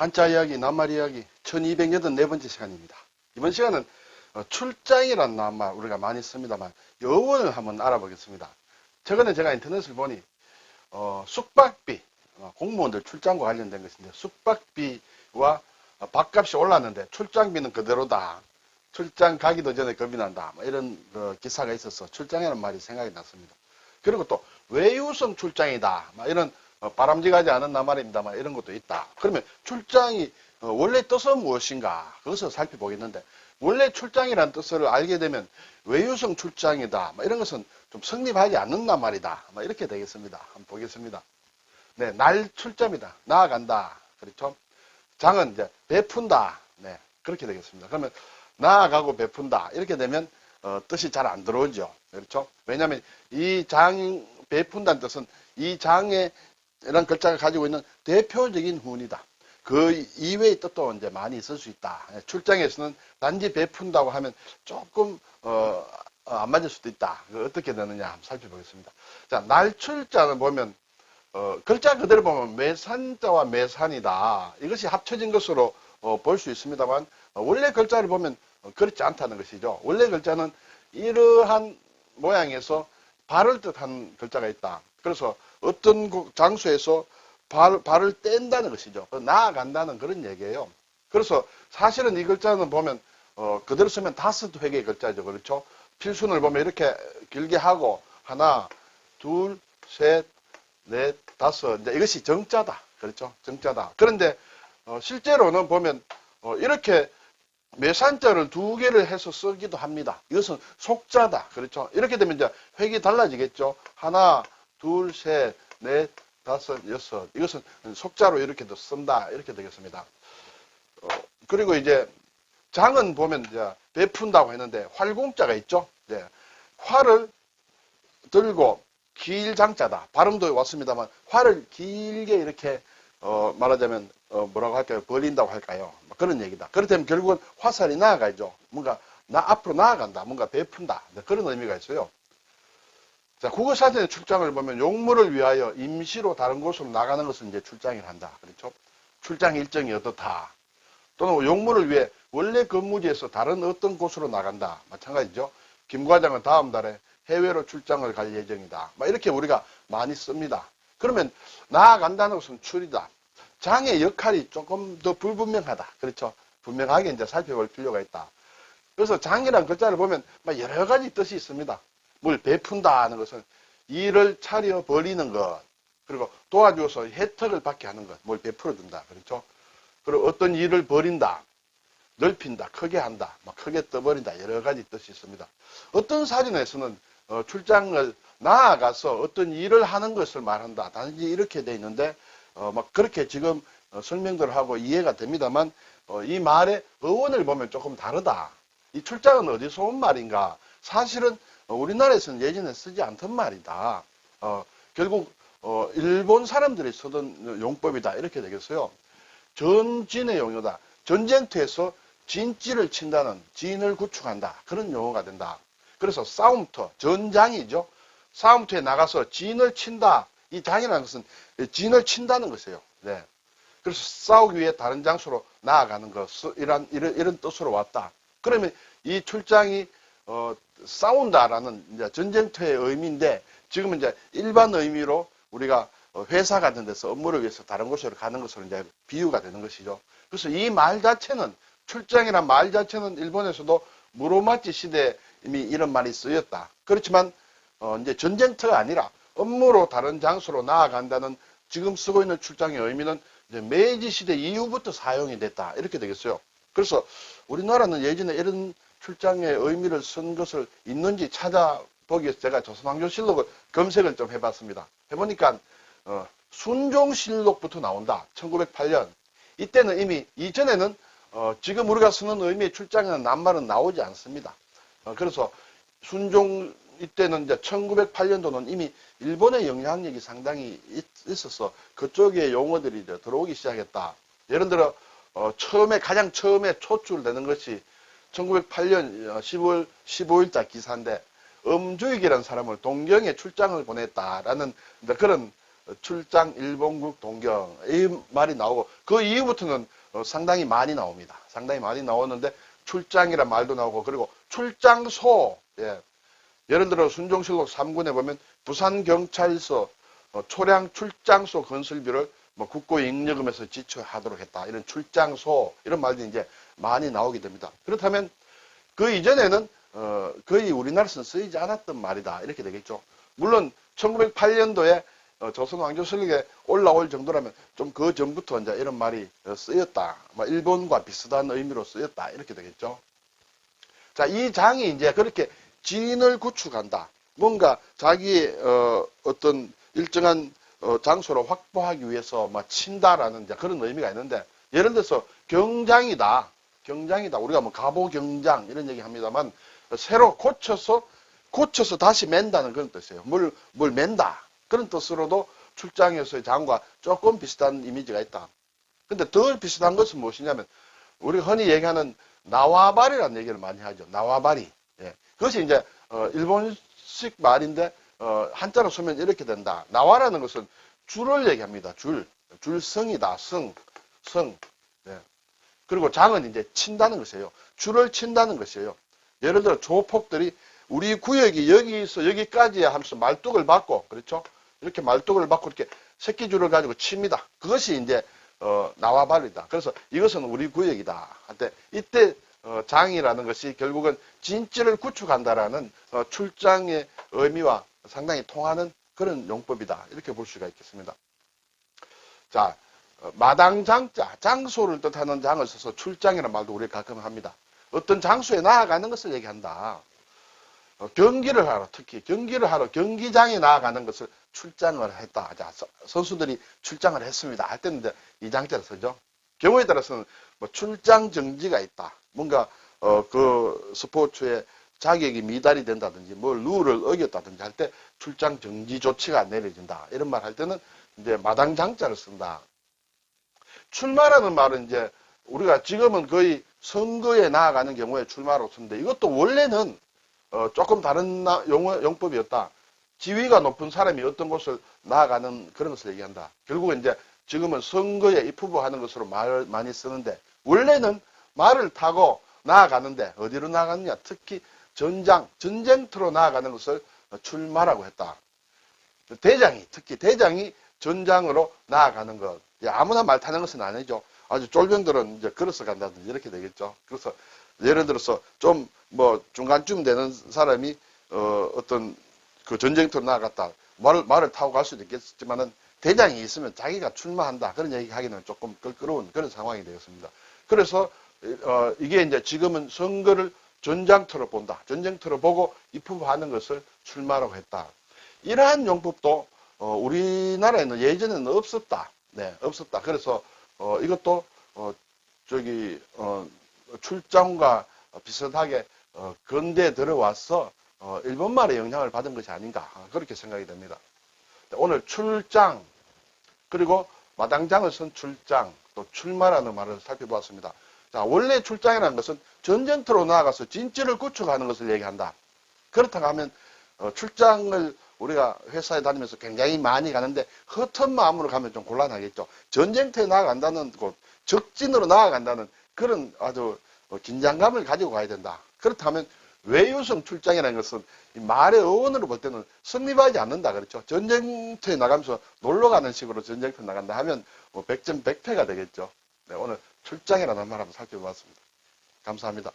한자 이야기, 낱말 이야기 1284번째 시간입니다. 이번 시간은 어, 출장이라는 낱말 우리가 많이 씁니다만 여원을 한번 알아보겠습니다. 최근에 제가 인터넷을 보니 어, 숙박비, 어, 공무원들 출장과 관련된 것인데 숙박비와 어, 밥값이 올랐는데 출장비는 그대로다. 출장 가기도 전에 겁이 난다. 뭐 이런 그 기사가 있어서 출장이라는 말이 생각이 났습니다. 그리고 또 외유성 출장이다. 막 이런 어, 바람직하지 않은 낱말입니다만 이런 것도 있다. 그러면 출장이 어, 원래 뜻은 무엇인가? 그것을 살펴보겠는데 원래 출장이라는 뜻을 알게 되면 외유성 출장이다. 막 이런 것은 좀 성립하지 않는 낱말이다. 막 이렇게 되겠습니다. 한번 보겠습니다. 네, 날 출장이다. 나아간다. 그렇죠? 장은 이제 베푼다. 네, 그렇게 되겠습니다. 그러면 나아가고 베푼다. 이렇게 되면 어, 뜻이 잘 안 들어오죠. 그렇죠? 왜냐하면 이 장 베푼다는 뜻은 이 장에 이런 글자가 가지고 있는 대표적인 훈이다. 그 이외의 뜻도 이제 많이 있을 수 있다. 출장에서는 단지 베푼다고 하면 조금 어, 어, 안 맞을 수도 있다. 그 어떻게 되느냐 한번 살펴보겠습니다. 자, 날출자는 보면 어, 글자 그대로 보면 매산자와 매산이다. 이것이 합쳐진 것으로 어, 볼 수 있습니다만 어, 원래 글자를 보면 어, 그렇지 않다는 것이죠. 원래 글자는 이러한 모양에서 발을 뜻한 글자가 있다. 그래서 어떤 곳- 장소에서 발, 발을 뗀다는 것이죠. 그 나아간다는 그런 얘기예요. 그래서 사실은 이 글자는 보면 어, 그대로 쓰면 다섯 획의 글자죠. 그렇죠? 필순을 보면 이렇게 길게 하고 하나, 둘, 셋, 넷, 다섯. 이제 이것이 정자다. 그렇죠? 정자다. 그런데 어, 실제로는 보면 어, 이렇게 매산자를 두 개를 해서 쓰기도 합니다. 이것은 속자다. 그렇죠? 이렇게 되면 이제 획이 달라지겠죠. 하나, 둘, 셋, 넷, 다섯, 여섯. 이것은 속자로 이렇게도 쓴다. 이렇게 되겠습니다. 어, 그리고 이제 장은 보면 이제 베푼다고 했는데 활공자가 있죠. 네. 활을 들고 길장자다. 발음도 왔습니다만 활을 길게 이렇게 어, 말하자면 어, 뭐라고 할까요? 벌린다고 할까요? 뭐 그런 얘기다. 그렇다면 결국은 화살이 나아가죠. 뭔가 나 앞으로 나아간다. 뭔가 베푼다. 네, 그런 의미가 있어요. 자, 국어사전의 출장을 보면 용무를 위하여 임시로 다른 곳으로 나가는 것을 이제 출장이라 한다. 그렇죠? 출장 일정이 어떻다. 또는 용무를 위해 원래 근무지에서 다른 어떤 곳으로 나간다. 마찬가지죠. 김 과장은 다음 달에 해외로 출장을 갈 예정이다. 막 이렇게 우리가 많이 씁니다. 그러면 나아간다는 것은 출이다. 장의 역할이 조금 더 불분명하다. 그렇죠? 분명하게 이제 살펴볼 필요가 있다. 그래서 장이라는 글자를 보면 막 여러 가지 뜻이 있습니다. 뭘 베푼다 하는 것은 일을 차려 버리는 것. 그리고 도와줘서 혜택을 받게 하는 것. 뭘 베풀어 준다. 그렇죠? 그리고 어떤 일을 버린다. 넓힌다. 크게 한다. 막 크게 떠버린다. 여러 가지 뜻이 있습니다. 어떤 사전에서는 어, 출장을 나아가서 어떤 일을 하는 것을 말한다. 단지 이렇게 돼 있는데 어, 막 그렇게 지금 어, 설명들을 하고 이해가 됩니다만 어, 이 말의 어원을 보면 조금 다르다. 이 출장은 어디서 온 말인가? 사실은 어, 우리나라에서는 예전에 쓰지 않던 말이다. 어, 결국 어, 일본 사람들이 쓰던 용법이다. 이렇게 되겠어요. 전진의 용어다. 전쟁터에서 진지를 친다는 진을 구축한다. 그런 용어가 된다. 그래서 싸움터, 전장이죠. 싸움터에 나가서 진을 친다. 이 장이라는 것은 진을 친다는 것이에요. 네. 그래서 싸우기 위해 다른 장소로 나아가는 것, 이런, 이런, 이런 뜻으로 왔다. 그러면 이 출장이, 어, 싸운다라는 이제 전쟁터의 의미인데, 지금은 이제 일반 의미로 우리가 어, 회사 같은 데서 업무를 위해서 다른 곳으로 가는 것으로 이제 비유가 되는 것이죠. 그래서 이 말 자체는, 출장이란 말 자체는 일본에서도 무로마치 시대에 이미 이런 말이 쓰였다. 그렇지만, 어, 이제 전쟁터가 아니라 업무로 다른 장소로 나아간다는 지금 쓰고 있는 출장의 의미는 이제 메이지 시대 이후부터 사용이 됐다. 이렇게 되겠어요. 그래서 우리나라는 예전에 이런 출장의 의미를 쓴 것을 있는지 찾아보기 위해서 제가 조선왕조실록을 검색을 좀 해봤습니다. 해보니까 어, 순종실록부터 나온다. 1908년. 이때는 이미 이전에는 어, 지금 우리가 쓰는 의미의 출장에는 낱말은 나오지 않습니다. 어, 그래서 순종 이때는 이제 1908년도는 이미 일본의 영향력이 상당히 있, 있어서 그쪽의 용어들이 이제 들어오기 시작했다. 예를 들어 어, 처음에 가장 처음에 초출되는 것이 1908년 10월 15일자 기사인데 엄주익이라는 사람을 동경에 출장을 보냈다라는 그런 출장 일본국 동경 이 말이 나오고 그 이후부터는 어, 상당히 많이 나옵니다. 상당히 많이 나오는데 출장이란 말도 나오고 그리고 출장소 예. 예를 들어 순종실록 3군에 보면 부산경찰서 어, 초량 출장소 건설비를 뭐 국고 잉여금에서 지출하도록 했다. 이런 출장소 이런 말들이 이제 많이 나오게 됩니다. 그렇다면 그 이전에는 어, 거의 우리나라에서는 쓰이지 않았던 말이다. 이렇게 되겠죠. 물론 1908년도에 어, 조선 왕조설록에 올라올 정도라면 좀 그 전부터 이제 이런 말이 어, 쓰였다. 뭐 일본과 비슷한 의미로 쓰였다. 이렇게 되겠죠. 자, 이 장이 이제 그렇게 진을 구축한다. 뭔가 자기의 어, 어떤 일정한 어, 장소를 확보하기 위해서 막 친다라는 그런 의미가 있는데 예를 들어서 경장이다. 경장이다. 우리가 뭐 가보경장 이런 얘기 합니다만 새로 고쳐서 고쳐서 다시 맨다는 그런 뜻이에요. 뭘, 뭘 맨다. 그런 뜻으로도 출장에서의 장과 조금 비슷한 이미지가 있다. 근데 더 비슷한 것은 무엇이냐면 우리 흔히 얘기하는 나와바리라는 얘기를 많이 하죠. 나와바리. 예. 그것이 이제 어, 일본식 말인데 어, 한자로 쓰면 이렇게 된다. 나와라는 것은 줄을 얘기합니다. 줄. 줄성이다. 성. 성. 예. 그리고 장은 이제 친다는 것이에요. 줄을 친다는 것이에요. 예를 들어 조폭들이 우리 구역이 여기서 여기까지야 하면서 말뚝을 받고 그렇죠? 이렇게 말뚝을 받고 이렇게 새끼줄을 가지고 칩니다. 그것이 이제 어, 나와 발이다. 그래서 이것은 우리 구역이다. 한때 이때 어, 장이라는 것이 결국은 진지를 구축한다라는 어, 출장의 의미와 상당히 통하는 그런 용법이다. 이렇게 볼 수가 있겠습니다. 자, 어, 마당장자, 장소를 뜻하는 장을 써서 출장이라는 말도 우리가 가끔 합니다. 어떤 장소에 나아가는 것을 얘기한다. 어, 경기를 하러, 특히 경기를 하러 경기장에 나아가는 것을 출장을 했다. 자, 서- 선수들이 출장을 했습니다. 할 때는 이제 이 장자를 쓰죠. 경우에 따라서는 뭐 출장 정지가 있다. 뭔가 어, 그 스포츠에 자격이 미달이 된다든지 뭘 룰을 어겼다든지 할 때 출장 정지 조치가 내려진다. 이런 말 할 때는 이제 마당 장자를 쓴다. 출마라는 말은 이제 우리가 지금은 거의 선거에 나아가는 경우에 출마로 쓰는데 이것도 원래는 어, 조금 다른 나- 용어, 용법이었다. 지위가 높은 사람이 어떤 곳을 나아가는 그런 것을 얘기한다. 결국은 이제 지금은 선거에 입후보하는 것으로 말을 많이 쓰는데 원래는 말을 타고 나아가는데 어디로 나아가느냐? 특히 전장, 전쟁터로 나아가는 것을 출마라고 했다. 대장이 특히 대장이 전장으로 나아가는 것. 예, 아무나 말 타는 것은 아니죠. 아주 쫄병들은 이제 걸어서 간다든지 이렇게 되겠죠. 그래서 예를 들어서 좀 뭐 중간쯤 되는 사람이 어, 어떤 그 전쟁터로 나아갔다. 말을, 말을 타고 갈 수도 있겠지만은 대장이 있으면 자기가 출마한다. 그런 얘기 하기는 조금 껄끄러운 그런 상황이 되었습니다. 그래서 어, 이게 이제 지금은 선거를 전장터로 본다. 전쟁터로 보고 입후보하는 것을 출마라고 했다. 이러한 용법도 어, 우리나라에는 예전에는 없었다. 네, 없었다. 그래서 어, 이것도 어, 저기 어, 출장과 비슷하게 어, 근대에 들어와서 어, 일본말의 영향을 받은 것이 아닌가 아, 그렇게 생각이 됩니다. 오늘 출장 그리고 마당장을 쓴 출장 또 출마라는 말을 살펴보았습니다. 자 원래 출장이라는 것은 전쟁터로 나아가서 진지를 구축하는 것을 얘기한다. 그렇다고 하면 어, 출장을 우리가 회사에 다니면서 굉장히 많이 가는데 허튼 마음으로 가면 좀 곤란하겠죠. 전쟁터에 나아간다는 곳, 적진으로 나아간다는 그런 아주 어, 긴장감을 가지고 가야 된다. 그렇다면 외유성 출장이라는 것은 이 말의 어원으로 볼 때는 성립하지 않는다 그렇죠. 전쟁터에 나가면서 놀러 가는 식으로 전쟁터에 나간다 하면 뭐 백전 백패가 되겠죠. 네, 오늘 출장이라는 말 한번 살펴봤습니다. 감사합니다.